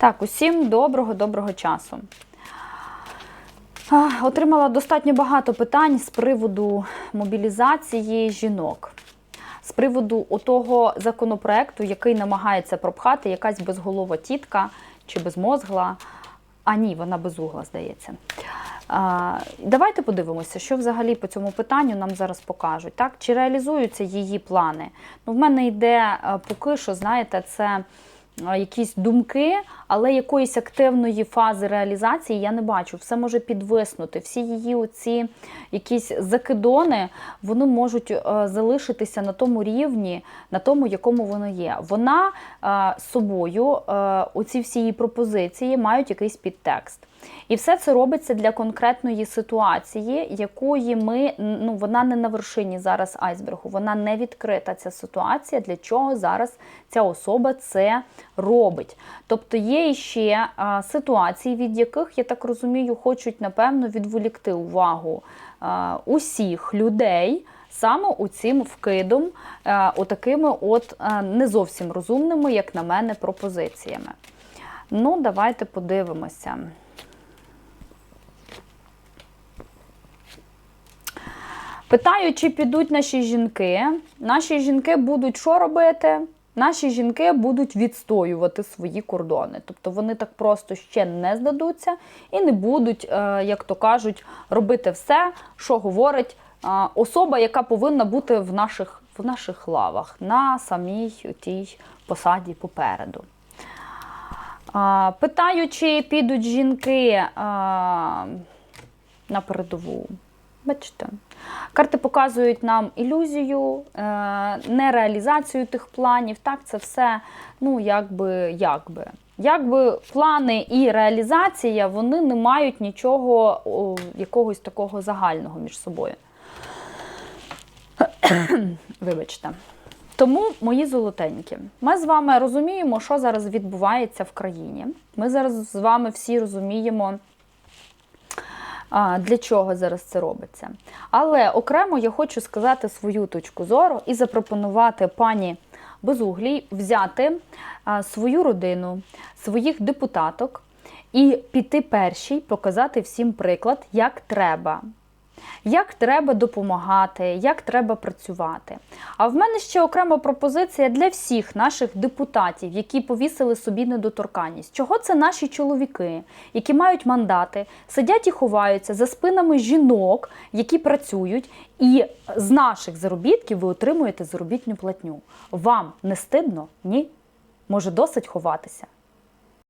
Так, усім доброго-доброго часу. Отримала достатньо багато питань з приводу мобілізації жінок, з приводу того законопроекту, який намагається пропхати якась безголова тітка чи безмозгла. А ні, вона безугла, здається. Давайте подивимося, що взагалі по цьому питанню нам зараз покажуть. Так? Чи реалізуються її плани? Ну, в мене йде е, поки що, знаєте, це якісь думки, але якоїсь активної фази реалізації я не бачу. Все може підвиснути. Всі її оці якісь закидони вони можуть е, залишитися на тому рівні, на тому, якому воно є. Вона е, собою, е, оці всі її пропозиції мають якийсь підтекст. І все це робиться для конкретної ситуації, якої ми ну вона не на вершині зараз айсбергу, вона не відкрита ця ситуація. Для чого зараз ця особа це робить? Тобто є ще ситуації, від яких я так розумію, хочуть напевно відволікти увагу усіх людей. Саме у цим вкидом, отакими от не зовсім розумними, як на мене, пропозиціями. Ну, давайте подивимося. Питаю, чи підуть наші жінки. Наші жінки будуть що робити? Наші жінки будуть відстоювати свої кордони. Тобто вони так просто ще не здадуться і не будуть, е, як то кажуть, робити все, що говорить е, особа, яка повинна бути в наших, в наших лавах на самій тій посаді попереду. Питаю, чи підуть жінки на передову. Бачите, карти показують нам ілюзію, е, нереалізацію тих планів. Так, це все, ну, якби, якби. Якби плани і реалізація вони не мають нічого о, якогось такого загального між собою. Вибачте. Тому, мої золотенькі, ми з вами розуміємо, що зараз відбувається в країні. Ми зараз з вами всі розуміємо, для чого зараз це робиться. Але окремо я хочу сказати свою точку зору і запропонувати пані Безуглій взяти свою родину, своїх депутаток і піти першій, показати всім приклад, як треба. Як треба допомагати, як треба працювати. А в мене ще окрема пропозиція для всіх наших депутатів, які повісили собі недоторканність. Чого це наші чоловіки, які мають мандати, сидять і ховаються за спинами жінок, які працюють, і з наших заробітків ви отримуєте заробітну платню. Вам не стидно? Ні? Може, досить ховатися?